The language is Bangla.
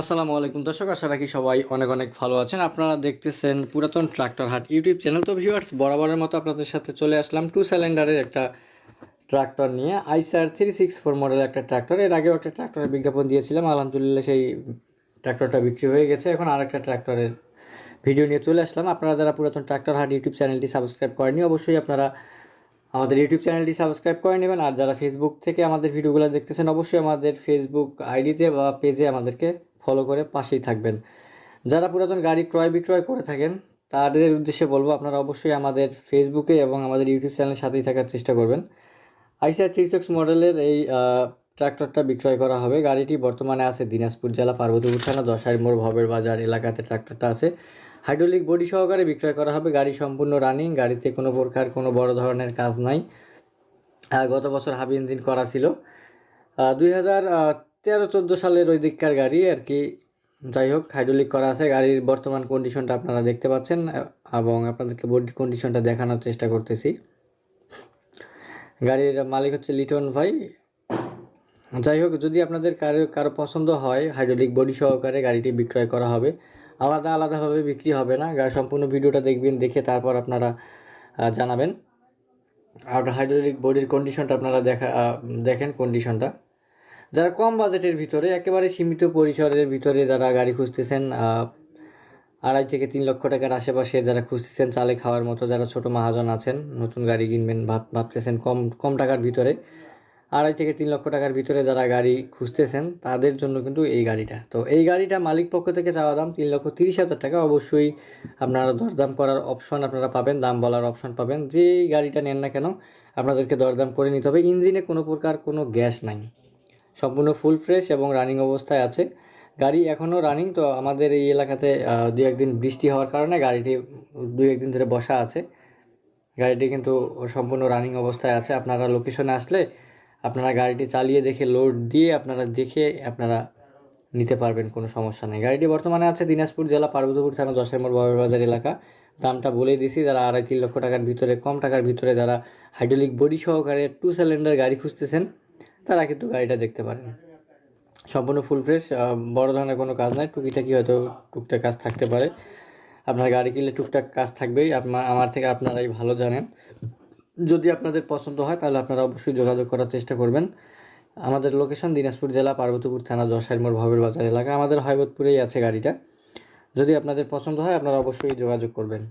আসসালামু আলাইকুম। দর্শক, আশা রাখি সবাই অনেক অনেক ভালো আছেন। আপনারা দেখতেছেন পুরাতন ট্রাক্টর হাট ইউটিউব চ্যানেল। তো ভিউয়ার্স, বরাবরের মতো আপনাদের সাথে চলে আসলাম টু সিলিন্ডারের একটা ট্রাক্টর নিয়ে। Eicher three six four model একটা ট্রাক্টর। এর আগেও একটা ট্রাক্টরের বিজ্ঞাপন দিয়েছিলাম। আলহামদুলিল্লাহ সেই ট্রাক্টরটা বিক্রি হয়ে গেছে। এখন আর একটা ট্রাক্টরের ভিডিও নিয়ে চলে আসলাম। আপনারা যারা পুরাতন ট্রাক্টর হাট ইউটিউব চ্যানেলটি সাবস্ক্রাইব করেনি অবশ্যই আপনারা আমাদের ইউটিউব চ্যানেলটি সাবস্ক্রাইব করে নেবেন। আর যারা ফেসবুক থেকে আমাদের ভিডিওগুলো দেখতেছেন, অবশ্যই আমাদের ফেসবুক আইডিতে বা পেজে আমাদেরকে ফলো করে পাশেই থাকবেন। যারা পুরাতন গাড়ি ক্রয় বিক্রয় করে থাকেন তাদের উদ্দেশ্যে বলব আপনারা অবশ্যই আমাদের ফেসবুকে এবং আমাদের ইউটিউব চ্যানেলের সাথেই থাকার চেষ্টা করবেন। আইসিআর থ্রি সিক্স মডেলের এই আহ, ট্রাক্টরটা বিক্রয় করা হবে। গাড়িটি বর্তমানে আছে দিনাজপুর জেলা পার্বতীপুর থানা দশাই মোড় ভবের বাজার এলাকাতে ট্রাক্টরটা আছে। হাইড্রোলিক বডি সহকারে বিক্রয় করা হবে। গাড়ি সম্পূর্ণ রানিং গাড়িতে কোনো প্রকার কোনো বড় ধরনের কাজ নাই। গত বছর হাবি ইঞ্জিন করা ছিল। দুই হাজার তেরো চোদ্দ সালের ওই দিককার গাড়ি আর কি যাই হোক হাইড্রোলিক করা আছে। গাড়ির বর্তমান কন্ডিশনটা আপনারা দেখতে পাচ্ছেন, এবং আপনাদেরকে বডি কন্ডিশনটা দেখানোর চেষ্টা করতেছি। গাড়ির মালিক হচ্ছে লিটন ভাই। যাই হোক, যদি আপনাদের কারও কারও পছন্দ হয় হাইড্রোলিক বডি সহকারে গাড়িটি বিক্রয় করা হবে। আলাদা, আলাদাভাবে বিক্রি হবে না। সম্পূর্ণ ভিডিওটা দেখবেন, দেখে তারপর আপনারা জানাবেন। আর হাইড্রোলিক বডির কন্ডিশনটা আপনারা দেখা দেখেন কন্ডিশনটা যারা কম বাজেটের ভিতরে, একেবারে সীমিত পরিসরের ভিতরে যারা গাড়ি খুঁজতেছেন আড়াই থেকে তিন লক্ষ টাকার আশেপাশে যারা খুঁজতেছেন, চালে খাওয়ার মতো যারা ছোট মহাজন আছেন, নতুন গাড়ি কিনবেন, ভাব ভাবতেছেন কম কম টাকার ভিতরে, আড়াই থেকে তিন লক্ষ টাকার ভিতরে যারা গাড়ি খুঁজতেছেন, তাদের জন্য কিন্তু এই গাড়িটা। তো এই গাড়িটা মালিক পক্ষ থেকে চাওয়া দাম তিন লক্ষ তিরিশ হাজার টাকা। অবশ্যই আপনারা দরদাম করার অপশন আপনারা পাবেন, দাম বলার অপশন পাবেন। যে গাড়িটা নেন না কেন, আপনাদেরকে দরদাম করে নিতে হবে। ইঞ্জিনে কোনো প্রকার কোনো গ্যাস নাই। সম্পূর্ণ ফুল ফ্রেশ এবং রানিং অবস্থায় আছে। গাড়ি এখনও রানিং তো আমাদের এই এলাকাতে দু একদিন বৃষ্টি হওয়ার কারণে গাড়িটি দুই একদিন ধরে বসা আছে। গাড়িটি কিন্তু সম্পূর্ণ রানিং অবস্থায় আছে। আপনারা লোকেশনে আসলে আপনারা গাড়িটি চালিয়ে দেখে লোড দিয়ে আপনারা দেখে আপনারা নিতে পারবেন, কোনো সমস্যা নেই। গাড়িটি বর্তমানে আছে দিনাজপুর জেলা, পার্বতীপুর থানা দশেরমোড় বাবার বাজার এলাকা। দামটা বলে দিছি, যারা আড়াই তিন লক্ষ টাকার ভিতরে, কম টাকার ভিতরে যারা হাইড্রোলিক বডি সহকারে টু সিলিন্ডার গাড়ি খুঁজতেছেন তারা কিন্তু গাড়িটা দেখতে পারেন। সম্পূর্ণ ফুল ফ্রেশ বড় ধরনের কোনো কাজ নাই, টুকিটাকি হয়তো টুকটাক কাজ থাকতে পারে। আপনার গাড়ি কিনলে টুকটাক কাজ থাকবেই, আপনার, আমার থেকে আপনারাই ভালো জানেন। যদি আপনাদের পছন্দ হয়, তাহলে আপনারা অবশ্যই যোগাযোগ করার চেষ্টা করবেন। আমাদের লোকেশন দিনাজপুর জেলা, পার্বতীপুর থানা দশাইমোড় ভবের বাজার এলাকা। আমাদের হয়বতপুরেই আছে গাড়িটা। যদি আপনাদের পছন্দ হয়, আপনারা অবশ্যই যোগাযোগ করবেন।